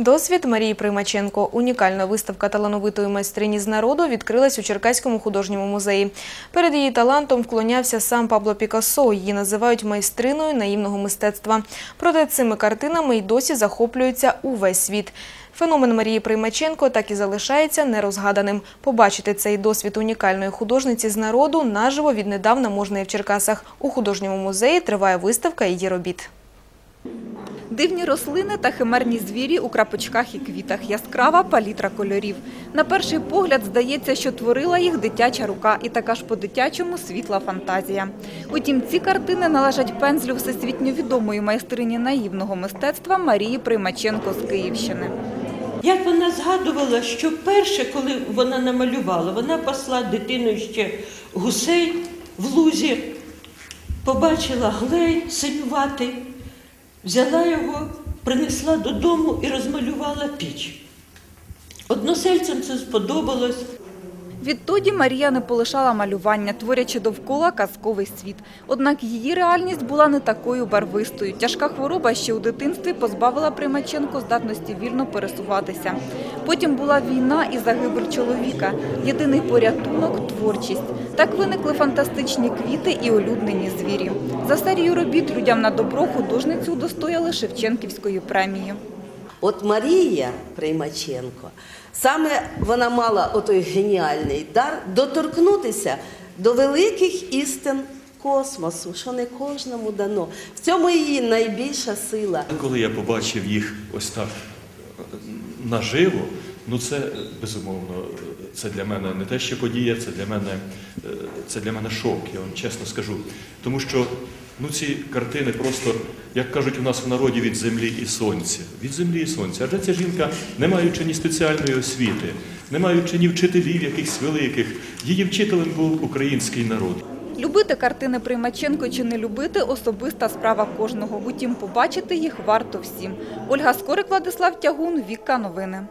Досвід Марії Примаченко. Унікальна виставка талановитої майстрині з народу відкрилась у Черкаському художньому музеї. Перед її талантом вклонявся сам Пабло Пікассо. Її називають майстриною наївного мистецтва. Проте цими картинами й досі захоплюється увесь світ. Феномен Марії Примаченко так і залишається нерозгаданим. Побачити цей досвід унікальної художниці з народу наживо віднедавна можна і в Черкасах. У художньому музеї триває виставка її робіт. Дивні рослини та химерні звірі у крапочках і квітах. Яскрава палітра кольорів. На перший погляд здається, що творила їх дитяча рука і така ж по-дитячому світла фантазія. Утім, ці картини належать пензлю всесвітньо відомої майстрині наївного мистецтва Марії Примаченко з Київщини. Як вона згадувала, що перше, коли вона намалювала, вона пасла дитиною ще гусей в лузі, побачила глей синюватий, взяла його, принесла додому і розмалювала піч. Односельцям це сподобалось. Відтоді Марія не полишала малювання, творячи довкола казковий світ. Однак її реальність була не такою барвистою. Тяжка хвороба ще у дитинстві позбавила Примаченко здатності вільно пересуватися. Потім була війна і загибель чоловіка. Єдиний порятунок – творчість. Так виникли фантастичні квіти і улюблені звірі. За серію робіт людям на добро художницю удостояли Шевченківської премії. От Марія Приймаченко, саме вона мала отой геніальний дар доторкнутися до великих істин космосу, що не кожному дано. В цьому її найбільша сила. Коли я побачив їх ось так наживо, ну це безумовно, це для мене не те, що подія, це для мене, е, це для мене шок, я вам чесно скажу. Тому що ну, ці картини просто, як кажуть у нас в народі, від землі і сонця. Від землі і сонця. Адже ця жінка, не маючи ні спеціальної освіти, не маючи ні вчителів якихось великих, її вчителем був український народ. Любити картини Примаченко чи не любити – особиста справа кожного. Утім, побачити їх варто всім. Ольга Скорик, Владислав Тягун, Вікка Новини.